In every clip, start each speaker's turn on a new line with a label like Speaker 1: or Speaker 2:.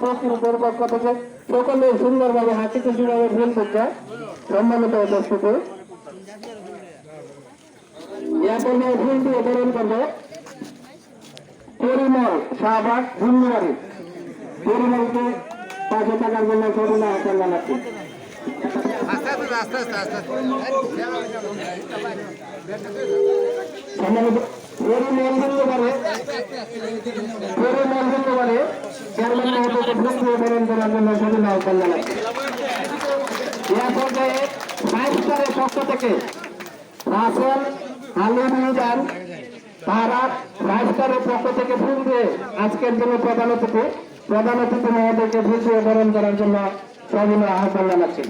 Speaker 1: প্রস্তুতের পক্ষ সকলে সুন্দরভাবে হাসি খুশিভাবে ফুল দিচ্ছে সম্মানিত উপস্থিতি। এরপর ফুল দিয়ে বরণ করবে। পরিমল শাহবাগ ঝুমবাড়ি পরিমলকে পাশে থাকার জন্য সবিনা আহ্বান জানাচ্ছি ফাইভ স্টারের পক্ষ থেকে রাসেল আলিম মিজান তারা রাজস্থানের পক্ষ থেকে ফুল আজকের জন্য প্রধান অতিথি প্রধান অতিথি মহোদয়কে ফুল বরণ করার জন্য সবিনয় আহ্বান জানাচ্ছি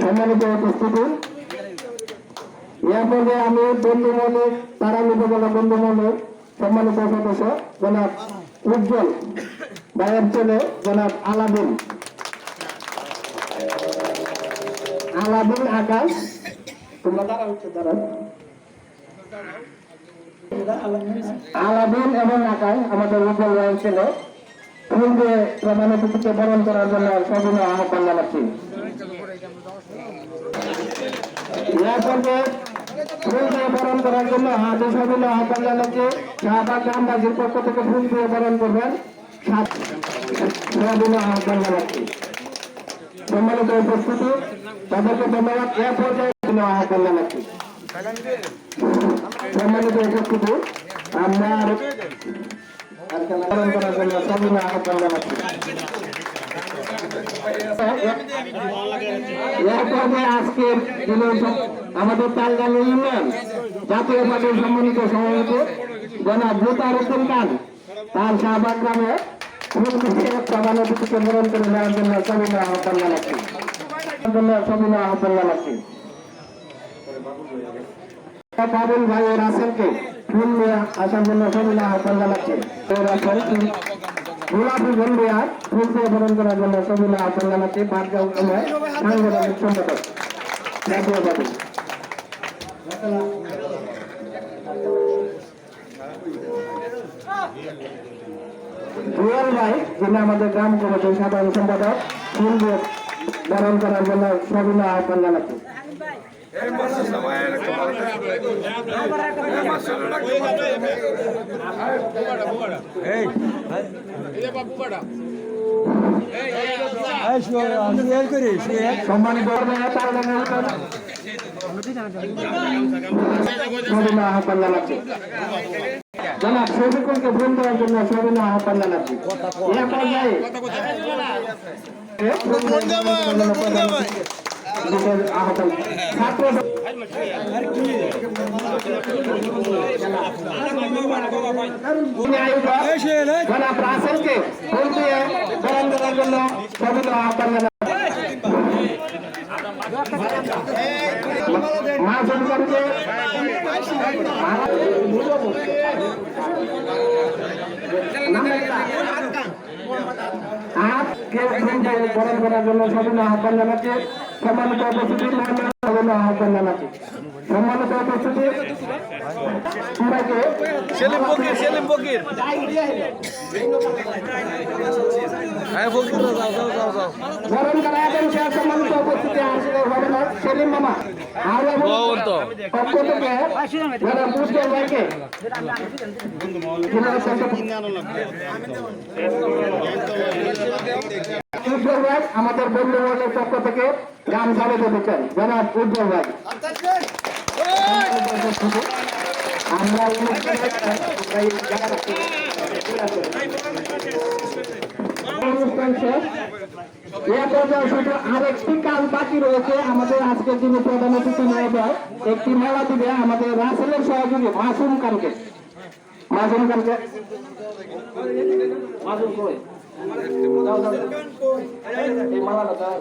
Speaker 1: সম্মানিত উপস্থিতি। এর পরে আমি বন্ধু মনে তারা উপজেলা বন্ধু মনে সম্মানিত সদস্য জনাব উজ্জ্বল ভাইয়ের ছেলে জনাব আলাদিন। আলাদিন আকাশ, তোমরা তারা হচ্ছে তারা আলাদিন এবং আকাশ আমাদের উজ্জ্বল ভাইয়ের ছেলে। ফুল দিয়ে বরণ করার জন্য আহ্বান জানাচ্ছি। ফুল দিয়ে বরণ করার জন্য হাতে আহ্বান জানাচ্ছি। শাহবাগ গ্রামবাসীর পক্ষ থেকে ফুল দিয়ে বরণ করবেন। আহ্বান জানাচ্ছি। সম্মানিত উপস্থিতি, তাদেরকে ধন্যবাদ। এ পর্যায়ে আহ্বান জানাচ্ছি। আমাদের তালগানি ইউনিয়ন জাতীয় পার্টির সম্মানিত সভাপতি জনাব জুতার হোসেন খান, তার শাহবাগ গ্রামে বরণ করে নেওয়ার জন্য সবিনয় আহ্বান জানাচ্ছি আহ্বান বাবুল ভাই রাসেলকে ফুল নিয়ে আসার জন্য সবিনয় আহ্বান জানাচ্ছি গোলাপি ফুল দিয়ে বরণ করার জন্য জানাচ্ছি ভাই, যিনি আমাদের গ্রাম কমিটির সাধারণ সম্পাদক, ফুল দিয়ে বরণ করার জন্য সবিনয় আহ্বান জানাচ্ছি সম্মানিত জনাব শফিকুলকে ফোন দেওয়ার জন্য সবিনয় আহ্বান জানাচ্ছি এ পর্যায়ে আহ্বান ছাত্র জনাব রাসেলকে জন্য সবিনয় আহ্বান জানাচ্ছি। সম্মানিত উপস্থিতি আহ্বান জানাচ্ছি সম্মানিত উপস্থিতি
Speaker 2: সেলিম ফকির সেলিম ফকির। হ্যাঁ ফকির যাও যাও যাও যাও
Speaker 1: বরণ করা এবং সে সম্মানিত উপস্থিতি আসলে হবে না সেলিম মামা। আর এবং পক্ষ থেকে যারা বুঝতে ভাইকে ভাই, আমাদের বন্ধু পক্ষ থেকে গান চালাতে দিচ্ছেন জনাব উজ্জ্বল ভাই। আমরা আরেকটি বাকি রয়েছে। আমাদের আজকের দিনে প্রধান একটি মেলা দিবে আমাদের রাসেলের সহযোগী মাসুম খানকে। মাসুম খানকে মাসুম কই দাও, দাও। এই মালা দাও।